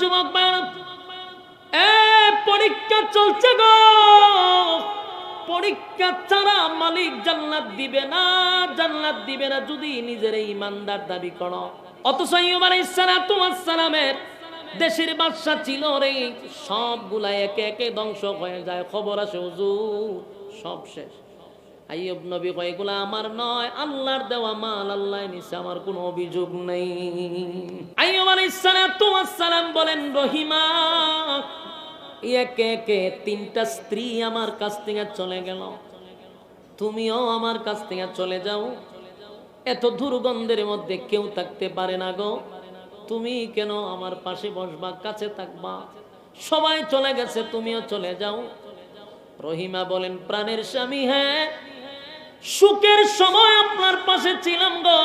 যুবক এ, পরীক্ষা চলছে গো। পরীক্ষা ছাড়া মালিক জান্নাত দিবে না, জান্নাত দিবে না যদি নিজের ইমানদার দাবি করো। অথচ সালাতু দেশের বাদশা ছিল রে, সবগুলা একে একে ধ্বংস হয়ে যায়। খবর আছে হুজুর, সব শেষ। আইয়ুব নবী কয়, এগুলা আমার নয়, আল্লাহর দেওয়া মাল, আল্লাহ নিছে আমার কোনো অভিযোগ নেই। আইয়ুব আলাইহিস সালাম বলেন, রহিমা, একে একে তিনটা স্ত্রী আমার কাছ থেকে চলে গেল। তুমিও আমার কাছ থেকে চলে যাও। এত দুর্গন্ধের মধ্যে কেউ থাকতে পারে না গো। তুমি কেন আমার পাশে বসবা, কাছে থাকবা? সবাই চলে গেছে, তুমিও চলে যাও। রহিমা বলেন, প্রাণের স্বামী হ্যাঁ সুখের সময় আপনার পাশে ছিলাম গো।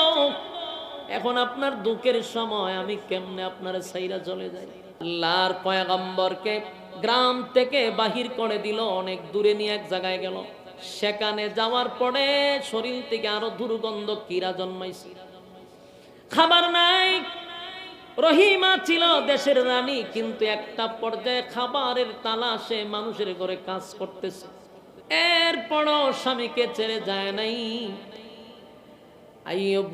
এখন আপনার দুঃখের সময়, আমি কেমনে আপনার সাইরা চলে যাই? আল্লাহর পয়গম্বরকে গ্রাম থেকে বাহির করে দিল, অনেক দূরে নিয়ে এক জায়গায় গেল। সেখানে যাওয়ার পরে শরীর থেকে আরও দুর্গন্ধ কিরা জন্মাইছে। খাবার নাই, রহিমা ছিল দেশের রানী, কিন্তু একটা পর্যায়ে খাবারের তালাশে মানুষের ঘরে কাজ করতেছে। এরপরও স্বামীকে ছেড়ে যায় নাই।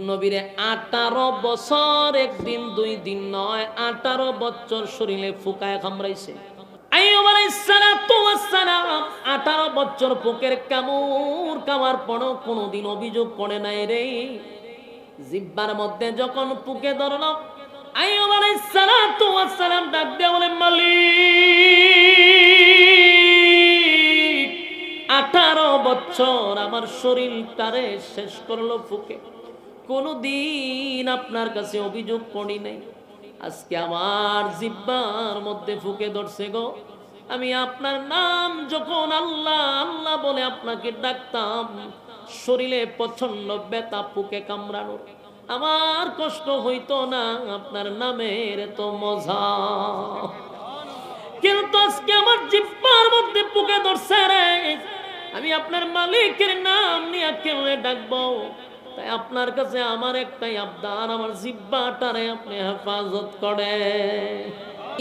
নবীরে আঠারো বছর, একদিন, দুই দিন নয়, আঠারো বছর শরীরে ফুকায় কোনোদিন অভিযোগ নাই জিব্বার মধ্যে যখন পুকে ধরল, আইয়ুব আলাইহিস সালাতু ওয়াস সালাম ডাক দিয়ে বলে, মালিক! আঠারো বছর আমার শরীর তারে শেষ করল ফুকে। কোনদিন আপনার কাছে অভিযোগ করি নাই। আজকে আমার জিব্বার মধ্যে ফুকে ধরছে গো। আমি আপনার নাম যখন আল্লাহ আল্লাহ বলে আপনাকে ডাকতাম, শরীরে প্রচণ্ড ব্যথা ফুকে কামড়ানোর। আমার কষ্ট হইতো না, আপনার নামের তো মজা। কিন্তু আজকে আমার জিব্বার মধ্যে পুকে ধরছে রে। আমি আপনার মালিকের নাম নিয়ে কেউ ডাকবো। তাই আপনার কাছে আমার একটাই আবদার, আমার জিব্বাটারে আপনি হেফাজত করে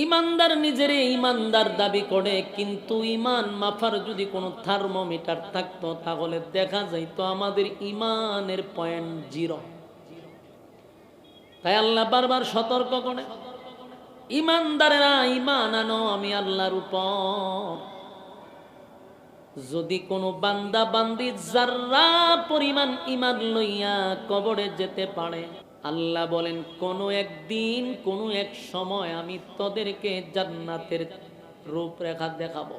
ইমানদার নিজের ইমানদার দাবি করে, কিন্তু ইমান মাফার যদি কোনো থার্মোমিটার থাকতো, তাহলে দেখা যাইতো আমাদের ইমানের পয়েন্ট জিরো। তাই আল্লাহ বারবার সতর্ক করে, ইমানদারেরা ইমান আনো, আমি আল্লাহর উপর। যদি কোনো বান্দা বান্দি যার্রা পরিমাণ ইমান লইয়া কবরে যেতে পারে, আল্লাহ বলেন, কোনো একদিন, কোনো এক সময় আমি তোদেরকে জান্নাতের রূপরেখা দেখাবো।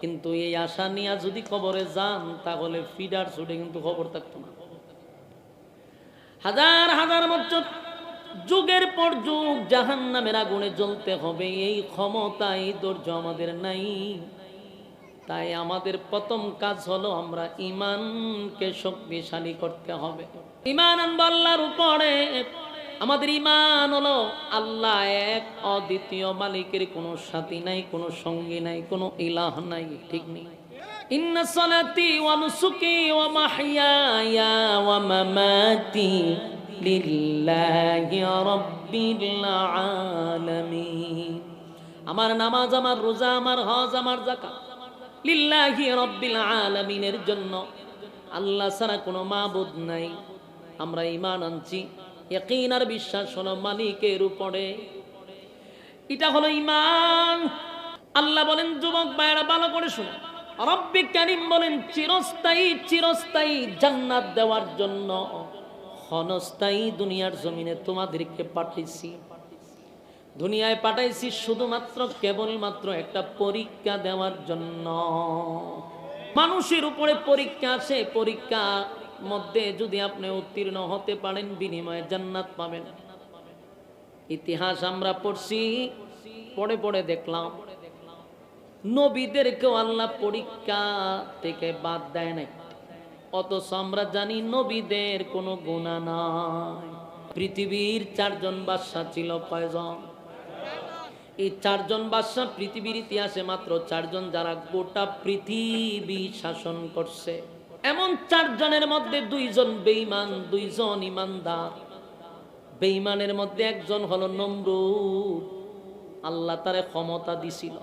কিন্তু এই আশা নিয়ে যদি কবরে যান, তাহলে ফিডার ছুটে কিন্তু খবর থাকতো না। হাজার হাজার বছর, যুগের পর যুগ জাহান নামের আগুনে জ্বলতে হবে, এই ক্ষমতা এই আমাদের নাই। তাই আমাদের প্রথম কাজ হলো আমরা ইমানকে শক্তিশালী করতে হবে। ইমান আনব উপরে আমাদের ইমান হলো আল্লাহ এক, অদ্বিতীয় মালিকের কোনো সাথী নাই, কোনো সঙ্গী নাই, কোনো ইলাহ নাই, ঠিক নেই। আমার নামাজ, আমার রোজা, আমার হজ, আমার জাকা লিল্লাহি রব্বিল আলামিনের জন্য। আল্লাহ ছাড়া কোনো মাবুদ নাই। আমরা ইমান আনছি। ইয়াকিন আর বিশ্বাস হলো মালিকের উপরে। এটা হলো ইমান আল্লাহ বলেন, যুবক ভাইয়েরা, ভালো করে শুনে। রব্বি কারিম বলেন, চিরস্থায়ী চিরস্থায়ী জান্নাত দেওয়ার জন্য ক্ষণস্থায়ী দুনিয়ার জমিনে তোমাদেরকে পাঠাইছি। দুনিয়ায় পাঠাইছি শুধুমাত্র কেবলমাত্র একটা পরীক্ষা দেওয়ার জন্য। মানুষের উপরে পরীক্ষা আছে পরীক্ষা মধ্যে যদি আপনি উত্তীর্ণ হতে পারেন, বিনিময়ে জান্নাত পাবেন। ইতিহাস আমরা পড়ছি, পড়ে পড়ে দেখলাম। নবীদেরকেও আল্লাহ পরীক্ষা থেকে বাদ দেয় নাই। অথচ আমরা জানি নবীদের কোনো গুণা নাই। পৃথিবীর চারজন বাদশা ছিল কয়জন? এই চারজন বাদশাহ পৃথিবীর ইতিহাসে মাত্র চারজন যারা গোটা পৃথিবী শাসন করছে। এমন চারজনের মধ্যে দুইজন বেঈমান, দুইজন ইমানদার বেঈমানের মধ্যে একজন হলো নমরুদ। আল্লাহ তারে ক্ষমতা দিছিল।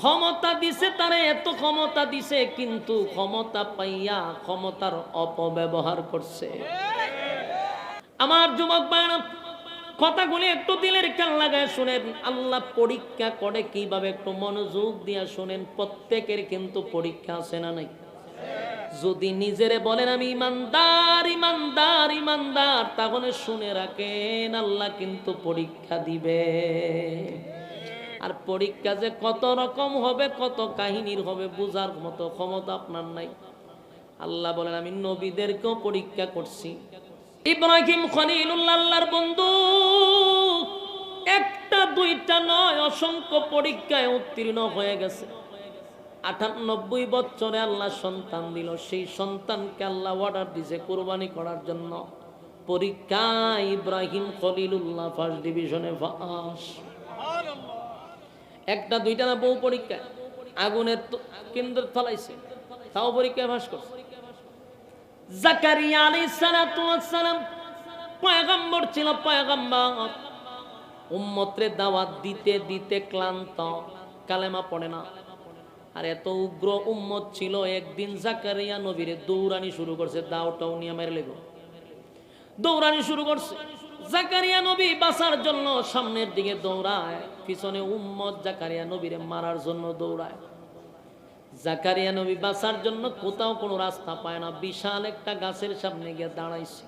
ক্ষমতা দিছে, তারে এত ক্ষমতা দিছে, কিন্তু ক্ষমতা পাইয়া ক্ষমতার অপব্যবহার করছে। আমার যুবক বায়না কথাগুলি একটু দিলের কান লাগায় শুনেন, আল্লাহ পরীক্ষা করে কীভাবে একটু মনোযোগ দিয়া শুনেন, প্রত্যেকের কিন্তু পরীক্ষা আছে না নাই? যদি নিজেরে বলেন, আমি ইমানদার ইমানদার ইমানদার, তাহলে শুনে রাখেন, আল্লাহ কিন্তু পরীক্ষা দিবে। আর পরীক্ষা যে কত রকম হবে, কত কাহিনীর হবে, বুঝার মতো ক্ষমতা আপনার নাই। আল্লাহ বলেন, আমি নবীদেরকেও পরীক্ষা করছি। ইব্রাহিম খলিলুল্লাহ আল্লাহর বন্ধু, একটা, দুইটা, নয় অসংখ্য পরীক্ষায় উত্তীর্ণ হয়ে গেছে। আটানব্বই বছরে আল্লাহ সন্তান দিল। সেই সন্তানকে আল্লাহ অর্ডার দিছে কোরবানি করার জন্য। পরীক্ষা, ইব্রাহিম খলিলুল্লাহ ফার্স্ট ডিভিশনে ফাঁস একটা, দুইটা না বহু পরীক্ষা আগুনের কেন্দ্র ফলাইছে তাও পরীক্ষায় ফাঁস করছে। জাকারিয়া ওয়াস সালাম পয়গম্বর ছিল পয়গম্বর। উম্মতরে দাওয়াত দিতে দিতে ক্লান্ত, কালেমা পড়ে না। আর এত উগ্র উম্মত ছিল, একদিন জাকারিয়া নবীরে দৌড়ানি শুরু করছে দাওটাও নিয়ে মেরে লেগো দৌড়ানি শুরু করছে। জাকারিয়া নবী বাঁচার জন্য সামনের দিকে দৌড়ায়, পিছনে উম্মত জাকারিয়া নবীরে মারার জন্য দৌড়ায়। জাকারিয়া নবী বাঁচার জন্য কোথাও কোনো রাস্তা পায় না। বিশাল একটা গাছের সামনে গিয়ে দাঁড়াইছে।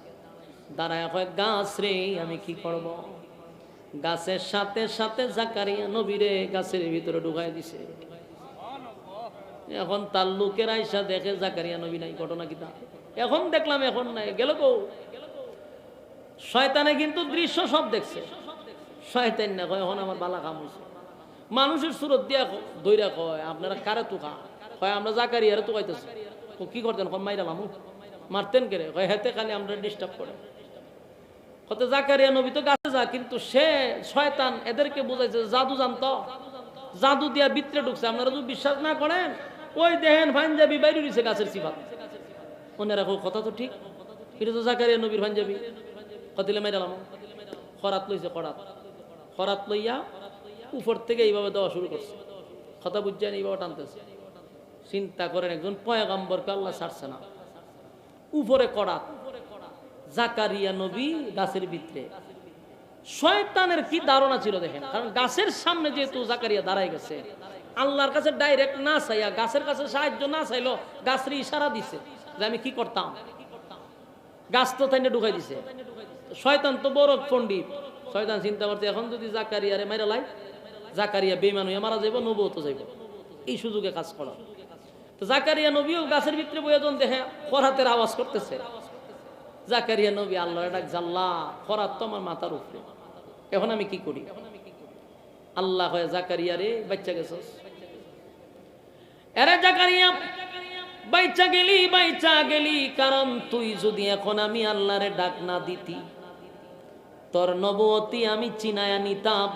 দাঁড়ায় হয় গাছ রে, আমি কি করব? গাছের সাথে সাথে জাকারিয়া নবী রে গাছের ভিতরে ঢুকাই দিছে। এখন তার লোকের আইসা দেখে জাকারিয়া নবী নাই, ঘটনা কি তা? এখন দেখলাম, এখন নাই, গেল কো? শয়তানে কিন্তু দৃশ্য সব দেখছে। শয়তান না এখন আমার বালা কাম হয়েছে মানুষের সুরত দিয়া দইরা কয়, আপনারা কারে তুকা? কয়, আমরা জাকারিয়ারে তুকাইতেছি তো কি করতেন? কয়, মাইরা লামু। মারতেন কে রে কয়, হেতে খালি আমরা ডিস্টার্ব করে। কত জাকারিয়া নবী তো গাছে যা, কিন্তু সে শয়তান এদেরকে বুঝাইছে জাদু জানতো। জাদু দিয়া ভিতরে ঢুকছে। আপনারা যদি বিশ্বাস না করেন, ওই দেখেন পাঞ্জাবি বাইরে রয়েছে গাছের সিফাত। রাখো কথা তো ঠিক। এটা তো জাকারিয়া নবীর পাঞ্জাবি। কতিলে মেরালাম খরাত লইছে খরাত। খরাত লইয়া উপর থেকে এইভাবে দেওয়া শুরু করছে। কথা বুঝছেন? এইভাবে টানতেছে। চিন্তা করেন একজন পয়গাম্বরকে আল্লাহ ছাড়ছে না। উপরে করাত জাকারিয়া নবী গাছের ভিতরে। শয়তানের কি ধারণা ছিল দেখেন? কারণ গাছের সামনে যেহেতু জাকারিয়া দাঁড়াই গেছে, আল্লাহর কাছে ডাইরেক্ট না চাইয়া, গাছের কাছে সাহায্য না চাইলো গাছের ইশারা দিছে যে আমি কি করতাম? গাছ তো তাইনে ঢুকাই দিছে। শয়তান তো বড় পণ্ডিত। শয়তান চিন্তা করতে এখন যদি জাকারিয়ারে লাই, জাকারিয়া বেমান হইয়া মারা যাইব নবও যাইব এই সুযোগে কাজ করা। তো জাকারিয়া নবীও গাছের ভিতরে বইয়া যখন দেখে খরাতের আওয়াজ করতেছে। জাকারিয়া নবী, আল্লাহ ডাক জাল্লা, খরাত তো আমার মাথার উপরে। এখন আমি কি করি? আল্লাহ হয় জাকারিয়া রে বাচ্চা গেছস? এরে জাকারিয়া বাইচা গেলি বাইচা গেলি, কারণ তুই যদি এখন আমি আল্লাহরে ডাক না দিতি, তোর নবতী আমি চিনায়া নিতাম।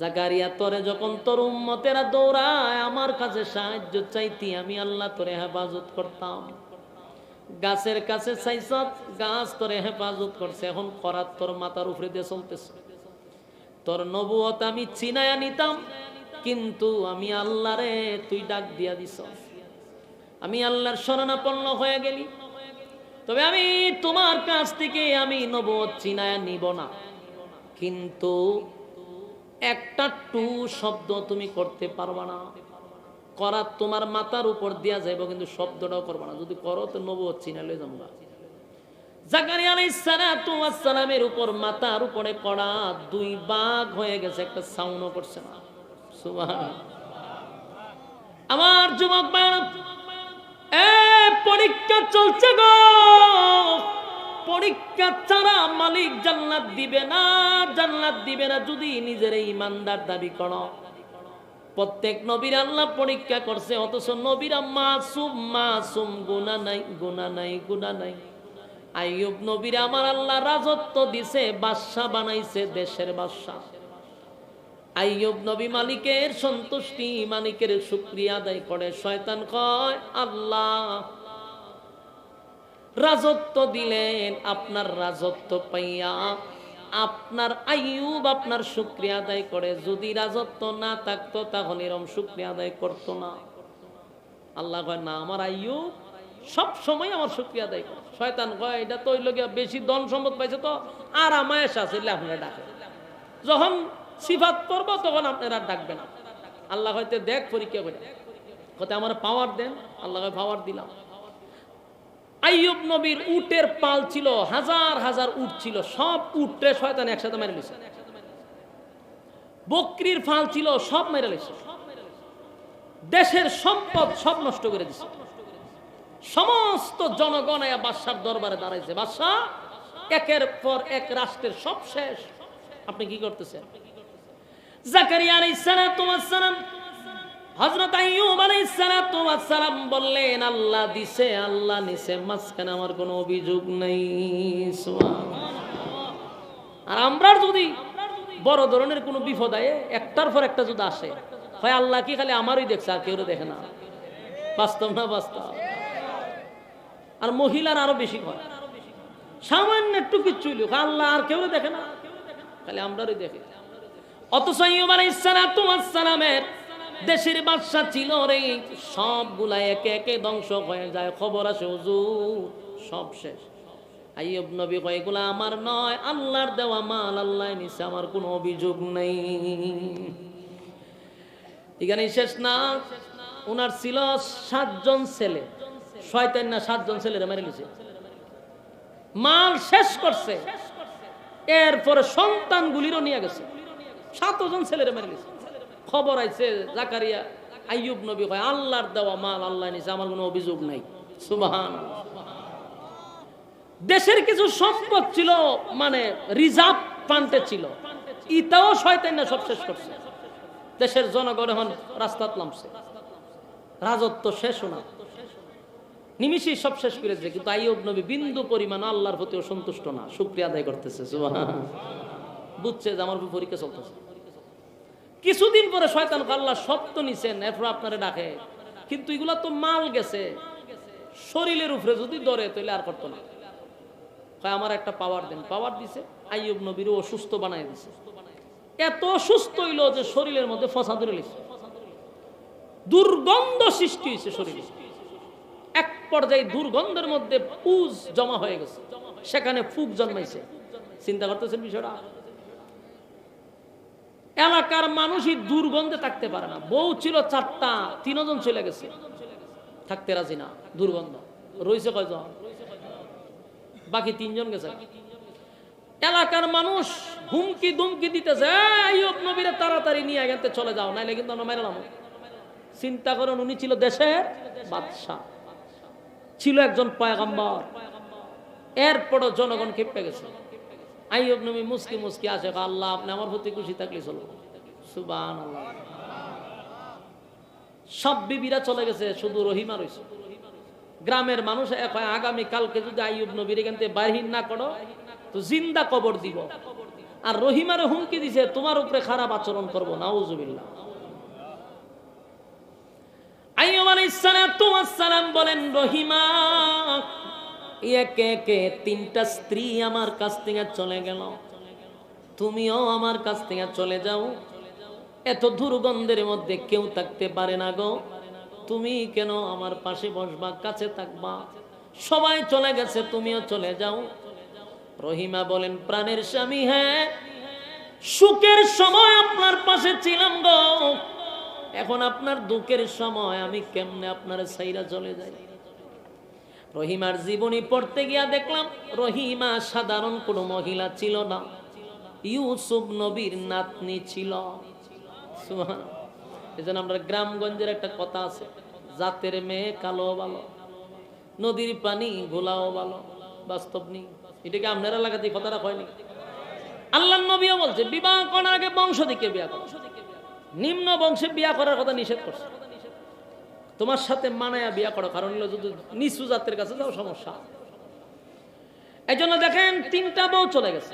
জাকারিয়া, তোরে যখন তোর উম্মতেরা দৌড়ায়, আমার কাছে সাহায্য চাইতি, আমি আল্লাহ তোরে হেফাজত করতাম। গাছের কাছে চাইছত গাছ তোরে হেফাজত করছে। এখন খরাত তোর মাথার উপরে দিয়ে চলতেছে। তোর নবুয়ত আমি চিনায়া নিতাম, কিন্তু আমি আল্লাহরে তুই ডাক দিয়া দিস। আমি আল্লাহর শরণাপন্ন হয়ে গেলি। তবে আমি তোমার কাছ থেকে আমি নবুয়ত চিনায়া নিব না। কিন্তু একটা টু শব্দ তুমি করতে পারবা না। করা তোমার মাথার উপর দিয়া যাইব, কিন্তু শব্দটাও করবা না। যদি করো, তো নবুয়ত চিনা লয়ে যাব জাকারিয়া আলাইহিস সালামের উপর মাথার উপরে দুই বাঘ হয়ে গেছে, একটা করছে না। আমার যুবক এ, পরীক্ষা চলছে গো। পরীক্ষা ছাড়া মালিক জান্নাত দিবে না, জান্নাত দিবে না যদি নিজের ইমানদার দাবি করো। প্রত্যেক নবীর আল্লাহ পরীক্ষা করছে, অথচ নবীরা মাসুম মাসুম গুনা নাই গুনা নাই গুনা নাই। আইয়ুব নবীর আমার আল্লাহ রাজত্ব দিছে বাদশাহ বানাইছে দেশের বাদশাহ আইয়ুব নবী মালিকের সন্তুষ্টি, মালিকের শুক্রিয়া আদায় করে, শয়তান কয়, আল্লাহ রাজত্ব দিলেন, আপনার রাজত্ব পাইয়া আপনার আইয়ুব আপনার শুক্রিয়া আদায় করে। যদি রাজত্ব না থাকতো, তাহলে এরম শুক্রিয়া আদায় করতো না। আল্লাহ কয়, না, আমার আইয়ুব সব সময় আমার শুক্রিয়া আদায় করে। শয়তান কয়, এটা তো হইল গিয়া বেশি ধন সম্পদ পাইছে তো, আর আমায় আছে আপনারা ডাকে যখন সিফাত করব, তখন আপনারা ডাকবে না। আল্লাহ হয়তো দেখ পরীক্ষা করে। কত আমার পাওয়ার দেন। আল্লাহ পাওয়ার দিলাম। আইয়ুব নবীর উটের পাল ছিল, হাজার হাজার উট ছিল, সব উটে শয়তান একসাথে মেরে নিছে। বকরির ফাল ছিল, সব মেরে নিছে। দেশের সম্পদ সব নষ্ট করে দিছে। সমস্ত জনগণ এ বাদশার দরবারে দাঁড়াইছে। বাদশাহ, একের পর এক রাষ্ট্রের সব শেষ। আপনি কি করতেছেন? জাকারিয়া আলাইহিস সালাম হযরত আইয়ুব বললেন, আল্লাহ দিছে, আল্লাহ নিছে আমার কোনো অভিযোগ নেই। আর আমরা যদি বড় ধরনের কোনো বিপদ একটার পর একটা যদি আসে হয় আল্লাহ কি খালি আমারই দেখছে, আর কেউ দেখে না। বাস্তব না বাস্তব? আর মহিলার আরও বেশি হয় সামান্য একটু কিচ্ছু আল্লাহ আর কেউ দেখে না। খালি আমরারই দেখে। সালাতু ওয়াস সালামের দেশের বাদশা ছিল রে, সবগুলা একে একে ধ্বংস হয়ে যায়। খবর আসে হুজুর, সব শেষ। আইয়ুব নবী কয় আমার নয়, আল্লাহর দেওয়া মাল আল্লাহ নিছে আমার কোনো অভিযোগ নেই। এখানে শেষ না? ওনার ছিল সাতজন ছেলে। শয়তান না সাতজন ছেলেরা মেরে গেছে মাল শেষ করছে। এরপরে সন্তানগুলিরও নিয়ে গেছে। সাতজন ছেলেরা মেরে নিছে। খবর আইছে জাকারিয়া, আইয়ুব নবী কয়, আল্লাহর দেওয়া মাল, আল্লাহ নিছে, আমার কোনো অভিযোগ নাই। সুবাহান দেশের কিছু সম্পদ ছিল মানে রিজার্ভ ফান্ডে ছিল। ইতাও শয়তান সব শেষ করছে। দেশের জনগণ এখন রাস্তাত নামছে। রাজত্ব শেষ না। নিমিষেই সব শেষ করেছে কিন্তু আইয়ুব নবী বিন্দু পরিমাণ আল্লাহর প্রতি সন্তুষ্ট না। শুক্রিয়া আদায় করতেছে। বুঝছে যে আমার পরীক্ষা চলতেছে। কিছুদিন পরে শয়তান আল্লাহ সত্য নিছেন, এরপর আপনারা ডাকে। কিন্তু এগুলা তো মাল গেছে। শরীরের উপরে যদি ধরে, তাহলে আর করতো না। কয়, আমার একটা পাওয়ার দেন। পাওয়ার দিছে, আইয়ুব নবীর অসুস্থ বানাই দিছে। এত অসুস্থ হইল যে শরীরের মধ্যে ফসা ধরে লিছে দুর্গন্ধ সৃষ্টি হয়েছে শরীরে। এক পর্যায়ে দুর্গন্ধের মধ্যে পুজ জমা হয়ে গেছে। সেখানে ফুক জন্মাইছে। চিন্তা করতেছেন বিষয়টা? এলাকার মানুষই দুর্গন্ধে থাকতে পারে না। বউ ছিল চারটা, তিনজন চলে গেছে। থাকতে রাজি না, দুর্গন্ধ। রয়েছে কয়জন? বাকি তিনজন গেছে। এলাকার মানুষ হুমকি দুমকি দিতেছে নবীরে তাড়াতাড়ি নিয়ে গেতে চলে যাও, নাইলে কিন্তু আমরা মেরালাম চিন্তা করেন, উনি ছিল দেশের বাদশাহ। ছিল একজন পয়গম্বর। এরপরও জনগণ খেপে গেছে। আইয়ুব নবী মুসকি আসে আল্লাহ, আপনি আমার প্রতি খুশি থাকলে চলো। সুবান সব বিবিরা চলে গেছে, শুধু রহিমা রয়েছে। গ্রামের মানুষ হয়, আগামী কালকে যদি আইয়ুব নবীর এখান থেকে বাহির না করো, তো জিন্দা কবর দিব। আর রহিমারে হুমকি দিছে, তোমার উপরে খারাপ আচরণ করব, নাউজুবিল্লাহ। আইয়ুব আলাইহিস বলেন, রহিমা একে একে তিনটা স্ত্রী আমার কাছ থেকে চলে গেল। তুমিও আমার কাছ থেকে চলে যাও। এত দুর্গন্ধের মধ্যে কেউ থাকতে পারে না গো। তুমি কেন আমার পাশে বসবা, কাছে থাকবা? সবাই চলে গেছে, তুমিও চলে যাও। রহিমা বলেন, প্রাণের স্বামী হ্যাঁ সুখের সময় আপনার পাশে ছিলাম গো। এখন আপনার দুঃখের সময়, আমি কেমনে আপনার সাইরা চলে যাই? রহিমার জীবনী পড়তে গিয়া দেখলাম, রহিমা সাধারণ কোনো মহিলা ছিল না। ইউসুফ নবীর নাতনি ছিল। এজন্য আমরা গ্রামগঞ্জের একটা কথা আছে, জাতের মেয়ে কালো ভালো, নদীর পানি গোলাও ভালো, বাস্তব নেই। এটাকে আপনার এলাকাতে কথাটা হয়নি আল্লাহ নবীও বলছে, বিবাহ করার আগে বংশ দিকে বিয়া করো। নিম্ন বংশে বিয়া করার কথা নিষেধ করছে। তোমার সাথে মানায়া বিয়া করো, কারণ হলো যদি নিচু জাতের কাছে যাও সমস্যা। এই জন্য দেখেন তিনটা বউ চলে গেছে।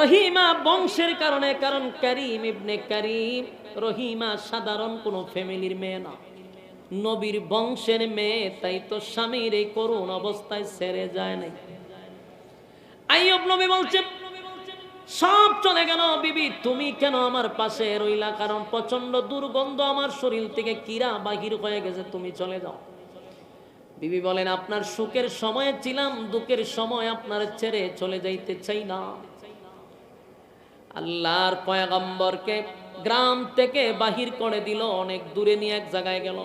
রহিমা বংশের কারণে, কারণ করিম ইবনে করিম, রহিমা সাধারণ কোনো ফ্যামিলির মেয়ে না। নবীর বংশের মেয়ে, তাই তো স্বামীর এই করুণ অবস্থায় সেরে যায় নাই। আইয়ব নবী বলছে সব চলে গেল। বিবি, তুমি কেন আমার পাশে রইলা? কারণ প্রচণ্ড দুর্গন্ধ আমার শরীর থেকে কিরা বাহির হয়ে গেছে, তুমি চলে যাও। বিবি বলেন, আপনার সুখের সময়ে ছিলাম, দুঃখের সময় আপনার ছেড়ে চলে যাইতে চাই না। আল্লাহর পয়গম্বরকে গ্রাম থেকে বাহির করে দিল, অনেক দূরে নিয়ে এক জায়গায় গেল।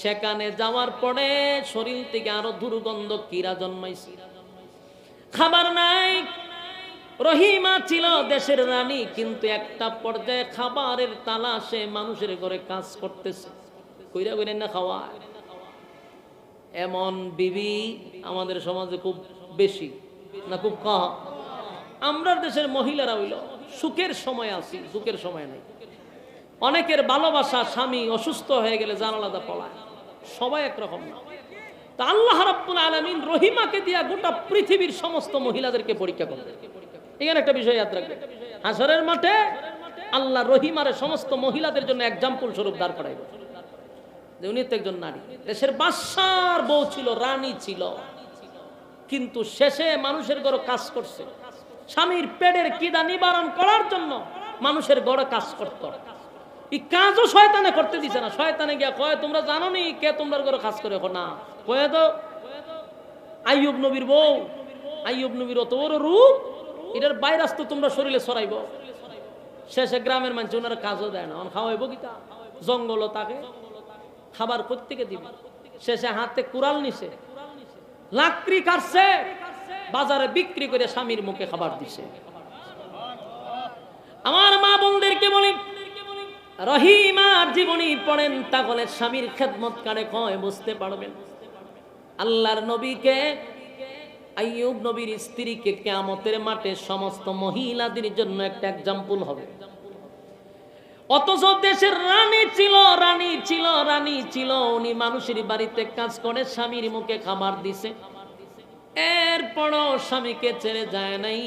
সেখানে যাওয়ার পরে শরীর থেকে আরও দুর্গন্ধ কিরা জন্মাইছে। খাবার নাই রহিমা ছিল দেশের রানী, কিন্তু একটা পর্যায়ে খাবারের তালাশে মানুষের ঘরে কাজ করতেছে। কইরা কইরা না খাওয়ায় এমন বিবি আমাদের সমাজে খুব বেশি না খুব কম। আমরা দেশের মহিলারা হইল সুখের সময় আছি, দুঃখের সময় নাই। অনেকের ভালোবাসা স্বামী অসুস্থ হয়ে গেলে জানালাদা পলায়। সবাই একরকম না। তা আল্লাহ রাব্বুল আলামিন রহিমাকে দিয়া গোটা পৃথিবীর সমস্ত মহিলাদেরকে পরীক্ষা করবে এখানে একটা বিষয় ইয়াদ রাখবে। হাসরের মাঠে আল্লাহ রহিমারে সমস্ত মহিলাদের জন্য এক্সাম্পল স্বরূপ দাঁড় করাইবে। যে উনি তো একজন নারী। দেশের বাদশার বউ ছিল, রানী ছিল। কিন্তু শেষে মানুষের ঘরে কাজ করছে। স্বামীর পেটের কিদা নিবারণ করার জন্য মানুষের ঘরে কাজ করত। এই কাজও শয়তানে করতে দিছে না। শয়তানে গিয়া কয়, তোমরা জানো নি কে তোমরা ঘরে কাজ করে? না। কয়ে তো, আইয়ুব নবীর বউ। আইয়ুব নবীর অত বড় রূপ এটার ভাইরাস তো তোমরা শরীরে ছড়াইব। শেষে গ্রামের মানুষ ওনারা কাজও দেয় না। খাওয়াইব কিতা জঙ্গল তাকে। খাবার প্রত্যেকে দিবে? শেষে হাতে কুড়াল নিছে। লাকড়ি কাটছে। বাজারে বিক্রি করে স্বামীর মুখে খাবার দিছে। আমার মা বোনদেরকে বলি রহিমার জীবনী পড়েন তাহলে স্বামীর খেদমত কারে কয় বুঝতে পারবেন? আল্লাহর নবীকে আইয়ুব নবীর স্ত্রীকে কেয়ামতের মাঠে সমস্ত মহিলাদের জন্য একটা এক্সাম্পল হবে। অথচ দেশের রানী ছিল রানী ছিল রানী ছিল, উনি মানুষের বাড়িতে কাজ করে, স্বামীর মুখে খাবার দিছে। এরপরও স্বামীকে ছেড়ে যায় নাই।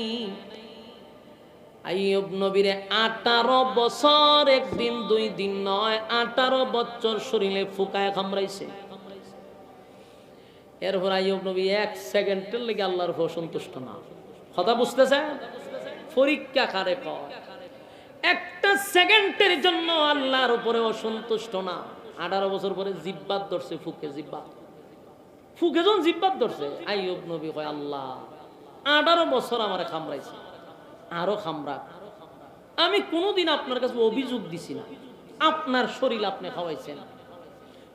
আইয়ুব নবীরে আঠারো বছর, একদিন, দুই দিন নয়, আঠারো বছর শরীরে ফুকায় কামড়াইছে এরপর আইয়ুব নবী এক সেকেন্ডের লেগে আল্লাহর উপর সন্তুষ্ট না। কথা বুঝতেছে পরীক্ষা কারে কয়? একটা সেকেন্ডের জন্য আল্লাহর উপরে অসন্তুষ্ট না। আঠারো বছর পরে জিব্বাত ধরছে ফুকে জিব্বাত। ফুকে যখন জিব্বাত ধরছে, আইয়ুব নবী কয়, আল্লাহ, আঠারো বছর আমার খামড়াইছে। আরও খামড়া আমি কোনোদিন আপনার কাছে অভিযোগ দিছি না। আপনার শরীর আপনি খাওয়াইছেন।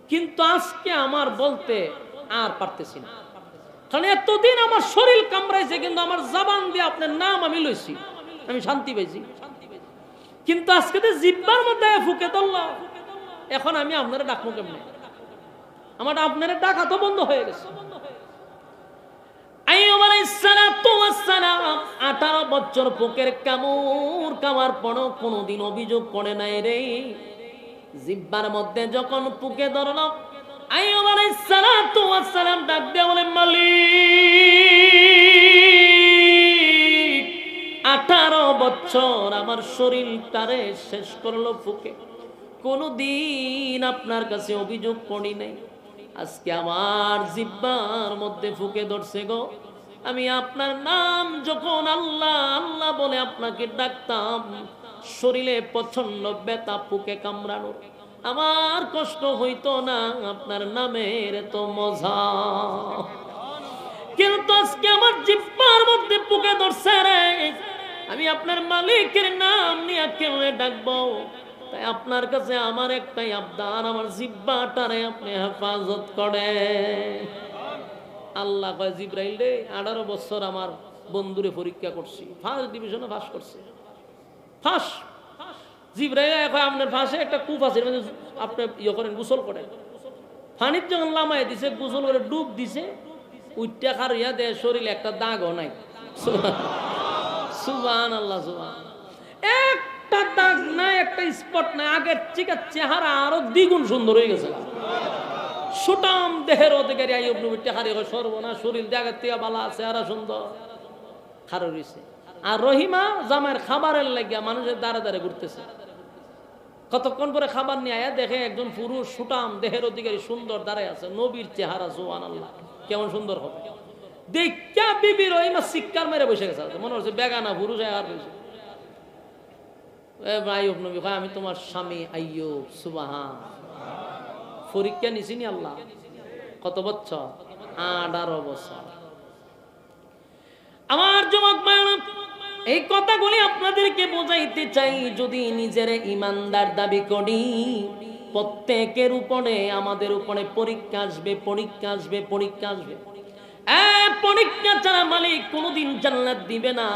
কিন্তু আজকে আমার বলতে আর পারতেছি না। কারণ এতদিন আমার শরীর কামড়াইছে, কিন্তু আমার জাবান দিয়ে আপনার নাম আমি লইছি। আমি শান্তি পাইছি। কিন্তু আজকে তো জিব্বার মধ্যে ফুকে ধরল এখন আমি আপনারা ডাকবো কেমনে? আমার আপনারা ডাকা তো বন্ধ হয়ে গেছে। আঠারো অভিযোগ করে নাই রে। জিব্বার মধ্যে যখন পুকে ধরল আইয়ুব আলাইহিস সালাতু ওয়াস সালাম ডাক দিয়ে বলেন, মালিক, আঠারো বছর আমার শরীরটারে শেষ করল ফুকে। কোনদিন আপনার কাছে অভিযোগ করি নাই। আজকে আমার জিব্বার মধ্যে ফুকে ধরছে গো। আমি আপনার নাম যখন আল্লাহ আল্লাহ বলে আপনাকে ডাকতাম, শরীরে প্রচণ্ড ব্যথা, ফুকে কামড়ানোর। আমার কষ্ট হইতো না, আপনার নামের তো মজা। কিন্তু আজকে আমার জিব্বার মধ্যে পুকে ধরছে রে। আমি আপনার মালিকের নাম নিয়ে কেমনে ডাকবো। তাই আপনার কাছে আমার একটাই আবদার, আমার জিব্বাটারে আপনি হেফাজত করে আল্লাহ কয়, জিব্রাইল রে, আঠারো বছর আমার বন্ধুরে পরীক্ষা করছি ফার্স্ট ডিভিশনে পাস করছে। ফার্স্ট জিব্রাইল এখন আপনার ফাঁসে একটা কূপ আছে। মানে আপনি ইয়ে করেন, গোসল করেন। ফানির যখন লামাই দিছে, গোসল করে ডুব দিছে উইটা খার ইয়া দেয়, শরীরে একটা দাগও নাই। সুবান আল্লাহ সুবান একটা দাগ নাই, একটা স্পট নাই, আগের থেকে চেহারা আরও দ্বিগুণ সুন্দর হয়ে গেছে। সুটাম দেহের অধিকারী আইব নবীর টেহারি সর্বনা শরীর দেখার থেকে বালা চেহারা সুন্দর। খারো রয়েছে আর রহিমা জামাইয়ের খাবারের লাগিয়া মানুষের দাঁড়ে দাঁড়ে ঘুরতেছে। কতক্ষণ পরে খাবার নিয়ে আয়া দেখে একজন পুরুষ সুটাম দেহের অধিকারী সুন্দর দাঁড়ায় আছে। নবীর চেহারা জোয়ান আল্লাহ কেমন সুন্দর হবে। দেখা বিবি রহিমা শিক্ষার মেরে বসে গেছে। মনে হচ্ছে বেগানা পুরুষ আর ভাই নবী কয়, আমি তোমার স্বামী। আইয়ুব সুবাহান। পরীক্ষা নিছিনি আল্লাহ। কত বছর? আঠারো বছর। আমার যুবক ভাইরা এই কথাগুলি আপনাদেরকে বোঝাইতে চাই, যদি নিজের ইমানদার দাবি করি, প্রত্যেকের উপরে, আমাদের উপরে পরীক্ষা আসবে পরীক্ষা আসবে পরীক্ষা আসবে। পরীক্ষা ছাড়া মালিক কোনোদিন জান্নাত দিবে না।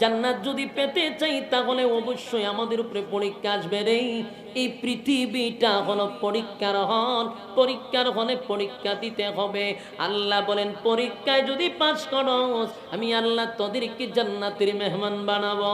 জান্নাত যদি পেতে চাই, তাহলে অবশ্যই আমাদের উপরে পরীক্ষা আসবে রে। এই পৃথিবীটা হলো পরীক্ষার হন পরীক্ষার হলে পরীক্ষা দিতে হবে। আল্লাহ বলেন, পরীক্ষায় যদি পাশ করো আমি আল্লাহ তোদেরকে জান্নাতের মেহমান বানাবো।